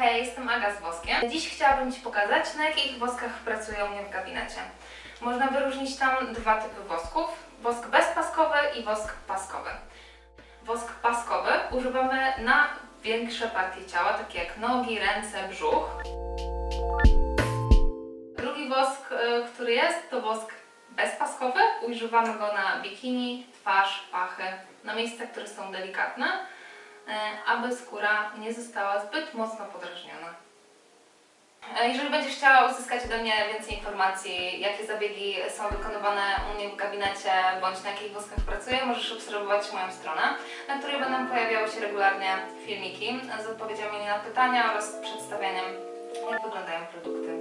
Naga z woskiem. Dziś chciałabym Ci pokazać, na jakich woskach pracuję u mnie w gabinecie. Można wyróżnić tam dwa typy wosków. Wosk bezpaskowy i wosk paskowy. Wosk paskowy używamy na większe partie ciała, takie jak nogi, ręce, brzuch. Drugi wosk, y, który jest, to wosk bezpaskowy. Używamy go na bikini, twarz, pachy, na miejsca, które są delikatne, aby skóra nie została zbyt mocno podrażniona. E, Jeżeli będziesz chciała uzyskać ode mnie więcej informacji, jakie zabiegi są wykonywane u mnie w gabinecie, bądź na jakich woskach pracuję, możesz obserwować moją stronę, na której będą pojawiały się regularnie filmiki z odpowiedziami na pytania oraz przedstawianiem, jak wyglądają produkty.